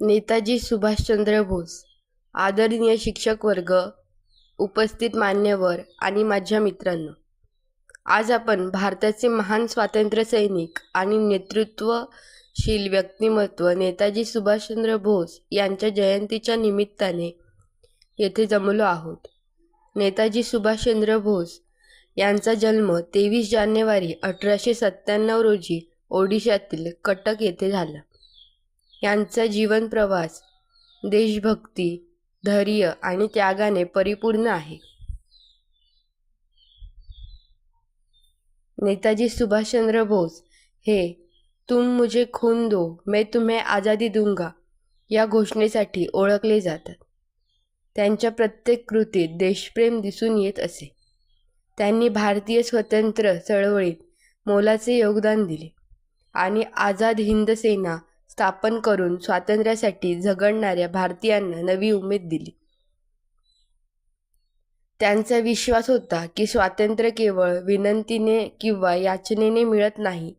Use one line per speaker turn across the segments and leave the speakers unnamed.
नेताजी सुभाषचंद्र बोस आदरणीय शिक्षक वर्ग उपस्थित मान्यवर आणि माझ्या मित्रांनो. आज आपण भारताचे महान स्वातंत्र्य सैनिक आणि नेतृत्वशील व्यक्तिमत्व नेताजी सुभाषचंद्र बोस यांच्या जयंतीच्या निमित्ताने येथे जमलो आहोत. नेताजी सुभाषचंद्र बोस यांचा जन्म तेवीस जानेवारी अठराशे सत्त्याण्णव रोजी ओडिशातील कटक येथे झाला. यांचा जीवन प्रवास देशभक्ती धैर्य आणि त्यागाने परिपूर्ण आहे. नेताजी सुभाषचंद्र बोस हे तुम मुझे खून दो मैं तुम्हें आझादी दूंगा या घोषणेसाठी ओळखले जातात. त्यांच्या प्रत्येक कृतीत देशप्रेम दिसून येत असे. त्यांनी भारतीय स्वतंत्र चळवळीत मोलाचे योगदान दिले आणि आझाद हिंद सेना स्थापन करून स्वातंत्र्यासाठी झगडणाऱ्या भारतीयांना नवी उमेद दिली. त्यांचा विश्वास होता की स्वातंत्र्य केवळ विनंतीने किंवा याचनेने मिळत नाही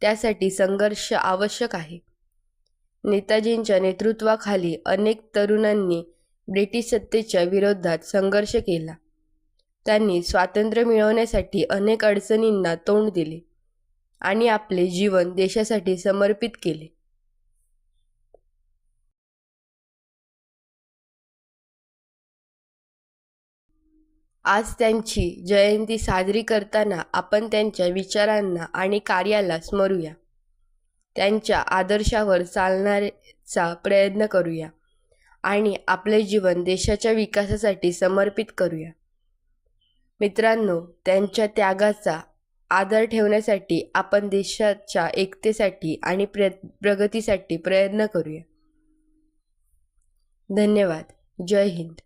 त्यासाठी संघर्ष आवश्यक आहे. नेताजींच्या नेतृत्वाखाली अनेक तरुणांनी ब्रिटिश सत्तेच्या विरोधात संघर्ष केला. त्यांनी स्वातंत्र्य मिळवण्यासाठी अनेक अडचणींना तोंड दिले आणि आपले जीवन देशासाठी समर्पित केले. आज त्यांची जयंती साजरी करताना आपण त्यांच्या विचारांना आणि कार्याला स्मरूया. त्यांच्या आदर्शावर चालण्याचा प्रयत्न करूया आणि आपले जीवन देशाच्या विकासासाठी समर्पित करूया. मित्रांनो त्यांच्या त्यागाचा आदर ठेवण्यासाठी आपण देशाच्या एकतेसाठी आणि प्र प्रगतीसाठी प्रयत्न करूया. धन्यवाद. जय हिंद.